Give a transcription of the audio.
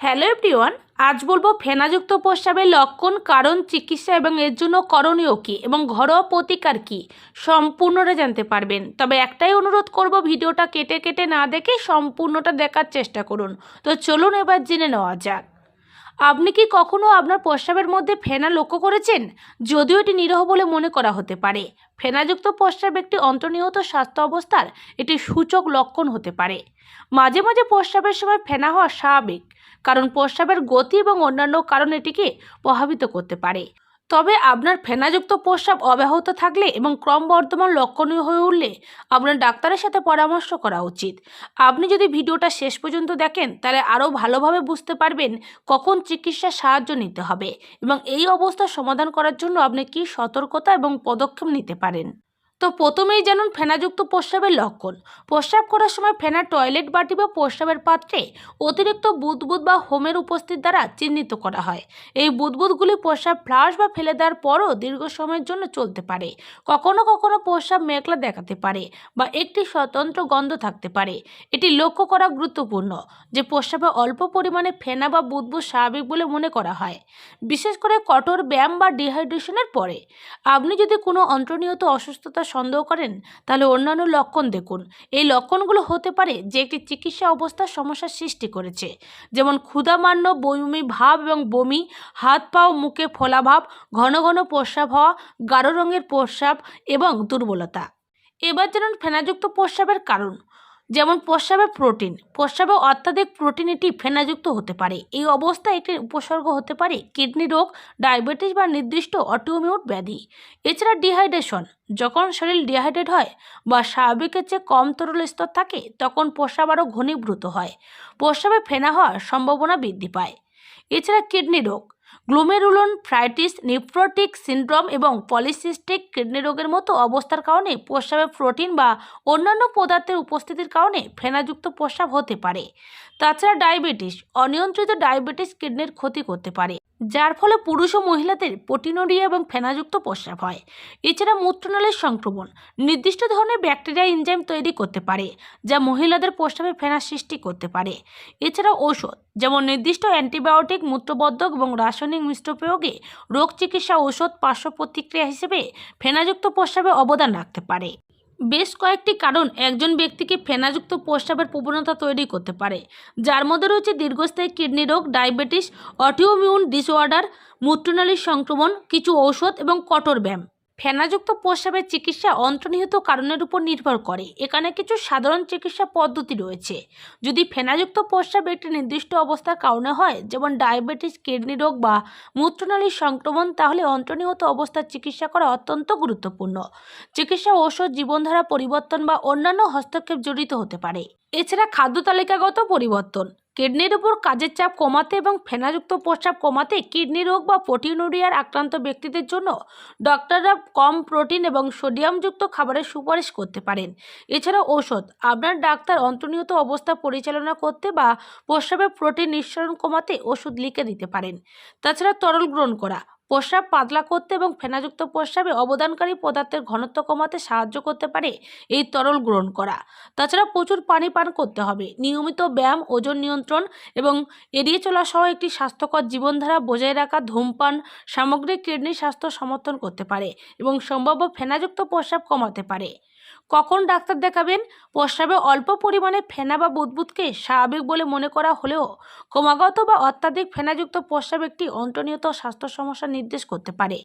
Hello everyone, আজ বলব ফেনাযুক্ত প্রস্রাবের লক্ষণ, কারণ চিকিৎসা এবং এর জন্য করণীয় কী এবং ঘরোয়া প্রতিকার কী, সম্পূর্ণটা জানতে পারবেন। তবে একটাই অনুরোধ করব, ভিডিওটা কেটে কেটে না দেখে সম্পূর্ণটা দেখার চেষ্টা করুন। তো চলুন এবার জেনে নেওয়া যাক। আপনি কি কখনো আপনার প্রস্রাবের মধ্যে ফেনা লক্ষ্য করেছেন? যদিও এটি নিরহ বলে মনে করা হতে পারে। ফেনাযুক্ত প্রস্রাব একটি অন্তর্নিহিত স্বাস্থ্য অবস্থার এটি সূচক লক্ষণ হতে পারে। মাঝে মাঝে প্রস্রাবের সময় ফেনা হওয়া স্বাভাবিক, কারণ প্রস্রাবের গতি এবং অন্যান্য কারণ এটিকে প্রভাবিত করতে পারে। তবে আপনার ফেনাযুক্ত প্রস্রাব অব্যাহত থাকলে এবং ক্রমবর্ধমান লক্ষণীয় হয়ে উঠলে আপনার ডাক্তারের সাথে পরামর্শ করা উচিত। আপনি যদি ভিডিওটা শেষ পর্যন্ত দেখেন, তাহলে আরও ভালোভাবে বুঝতে পারবেন কখন চিকিৎসার সাহায্য নিতে হবে এবং এই অবস্থা সমাধান করার জন্য আপনি কি সতর্কতা এবং পদক্ষেপ নিতে পারেন। তো প্রথমেই জানুন ফেনাযুক্ত প্রস্রাবের লক্ষণ। প্রস্রাব করার সময় ফেনা টয়লেট বাটি বা প্রস্রাবের পাত্রে অতিরিক্ত বুদবুদ বা হোমের উপস্থিত দ্বারা চিহ্নিত করা হয়। এই বুদবুদগুলি প্রস্রাব ফ্লাশ বা ফেলে দেওয়ার পরও দীর্ঘ সময়ের জন্য চলতে পারে। কখনো কখনো প্রস্রাব মেঘলা দেখাতে পারে বা একটি স্বতন্ত্র গন্ধ থাকতে পারে। এটি লক্ষ্য করা গুরুত্বপূর্ণ যে প্রস্রাবে অল্প পরিমাণে ফেনা বা বুদবুদ স্বাভাবিক বলে মনে করা হয়। বিশেষ করে কঠোর ব্যায়াম বা ডিহাইড্রেশনের পরে। আপনি যদি কোনো অন্তর্নিহিত অসুস্থতা সন্দেহ করেন? তাহলে অন্যান্য লক্ষণ দেখুন। এই লক্ষণগুলো হতে পারে যে একটি চিকিৎসা অবস্থার সমস্যার সৃষ্টি করেছে। যেমন ক্ষুধামান্য বমি, ভাব এবং বমি, হাত পাও মুখে ফোলা ভাব ঘন ঘন প্রস্রাব হওয়া, গাঢ় রঙের প্রস্রাব এবং দুর্বলতা। এবার যেন ফেনাযুক্ত প্রস্রাবের কারণ। যেমন প্রস্রাবে প্রোটিন। প্রস্রাবে অত্যাধিক প্রোটিন এটি ফেনাযুক্ত হতে পারে। এই অবস্থায় একটি উপসর্গ হতে পারে কিডনি রোগ, ডায়াবেটিস বা নির্দিষ্ট অটোমিউট ব্যাধি। এছাড়া ডিহাইড্রেশন। যখন শরীর ডিহাইড্রেট হয় বা স্বাভাবিকের চেয়ে কম তরল স্তর থাকে, তখন প্রস্রাব আরও ঘনীভূত হয়। প্রস্রাবে ফেনা হওয়ার সম্ভাবনা বৃদ্ধি পায়। এছাড়া কিডনি রোগ। গ্লোমেরুলন ফ্রাইটিস নিফ্রোটিক সিন্ড্রোম এবং পলিসিস্টিক কিডনি রোগের মতো অবস্থার কারণে প্রস্রাবে প্রোটিন বা অন্যান্য পদার্থের উপস্থিতির কারণে ফেনাযুক্ত প্রস্রাব হতে পারে। তাছাড়া ডায়াবেটিস অনিয়ন্ত্রিত ডায়াবেটিস কিডনির ক্ষতি করতে পারে। যার ফলে পুরুষ ও মহিলাদের পটিনোরিয়া এবং ফেনাযুক্ত প্রস্রাব হয়। এছাড়া মূত্রনালীর সংক্রমণ নির্দিষ্ট ধরনের ব্যাকটেরিয়া এনজাইম তৈরি করতে পারে, যা মহিলাদের প্রস্রাবে ফেনার সৃষ্টি করতে পারে। এছাড়া ঔষধ, যেমন নির্দিষ্ট অ্যান্টিবায়োটিক মূত্রবর্ধক এবং রাসায়নিক মিশ্র প্রয়োগে রোগ চিকিৎসা ঔষধ পার্শ্ব প্রতিক্রিয়া হিসেবে ফেনাযুক্ত প্রস্রাবে অবদান রাখতে পারে। বেশ কয়েকটি কারণ একজন ব্যক্তিকে ফেনাযুক্ত প্রস্রাবের প্রবণতা তৈরি করতে পারে। যার মধ্যে রয়েছে দীর্ঘস্থায়ী কিডনি রোগ, ডায়াবেটিস অটিওমিউন ডিসঅর্ডার, মূত্রনালীর সংক্রমণ, কিছু ঔষধ এবং কঠোর ব্যায়াম। ফেনাযুক্ত প্রস্রাবের চিকিৎসা অন্তর্নিহিত কারণের উপর নির্ভর করে। এখানে কিছু সাধারণ চিকিৎসা পদ্ধতি রয়েছে। যদি ফেনাযুক্ত প্রস্রাব একটি নির্দিষ্ট অবস্থার কারণে হয়, যেমন ডায়াবেটিস, কিডনি রোগ বা মূত্রনালীর সংক্রমণ, তাহলে অন্তর্নিহিত অবস্থার চিকিৎসা করা অত্যন্ত গুরুত্বপূর্ণ। চিকিৎসা ঔষধ, জীবনধারা পরিবর্তন বা অন্যান্য হস্তক্ষেপ জড়িত হতে পারে। এছাড়া খাদ্য তালিকাগত পরিবর্তন। কিডনির উপর কাজের চাপ কমাতে এবং ফেনাযুক্ত প্রস্রাব কমাতে কিডনি রোগ বা প্রোটিনুরিয়ার আক্রান্ত ব্যক্তিদের জন্য ডক্টররা কম প্রোটিন এবং সোডিয়ামযুক্ত খাবারের সুপারিশ করতে পারেন। এছাড়া ঔষধ, আপনার ডাক্তার অন্তর্নিহিত অবস্থা পরিচালনা করতে বা প্রস্রাবে প্রোটিন নিঃসরণ কমাতে ওষুধ লিখে দিতে পারেন। তাছাড়া তরল গ্রহণ করা প্রস্রাব পাতলা করতে এবং ফেনাযুক্ত প্রস্রাবে অবদানকারী পদার্থের ঘনত্ব কমাতে সাহায্য করতে পারে এই তরল গ্রহণ করা। তাছাড়া প্রচুর পানি পান করতে হবে। নিয়মিত ব্যায়াম, ওজন নিয়ন্ত্রণ এবং এড়িয়ে চলা সহ একটি স্বাস্থ্যকর জীবনধারা বজায় রাখা, ধূমপান সামগ্রিক কিডনি স্বাস্থ্য সমর্থন করতে পারে এবং সম্ভাব্য ফেনাযুক্ত প্রস্রাব কমাতে পারে। কখন ডাক্তার দেখাবেন? প্রস্রাবে অল্প পরিমাণে ফেনা বা বুদবুদকে স্বাভাবিক বলে মনে করা হলেও ক্রমাগত বা অত্যাধিক ফেনাযুক্ত প্রস্রাব একটি অন্তর্নিহিত স্বাস্থ্য সমস্যা নির্দেশ করতে পারে।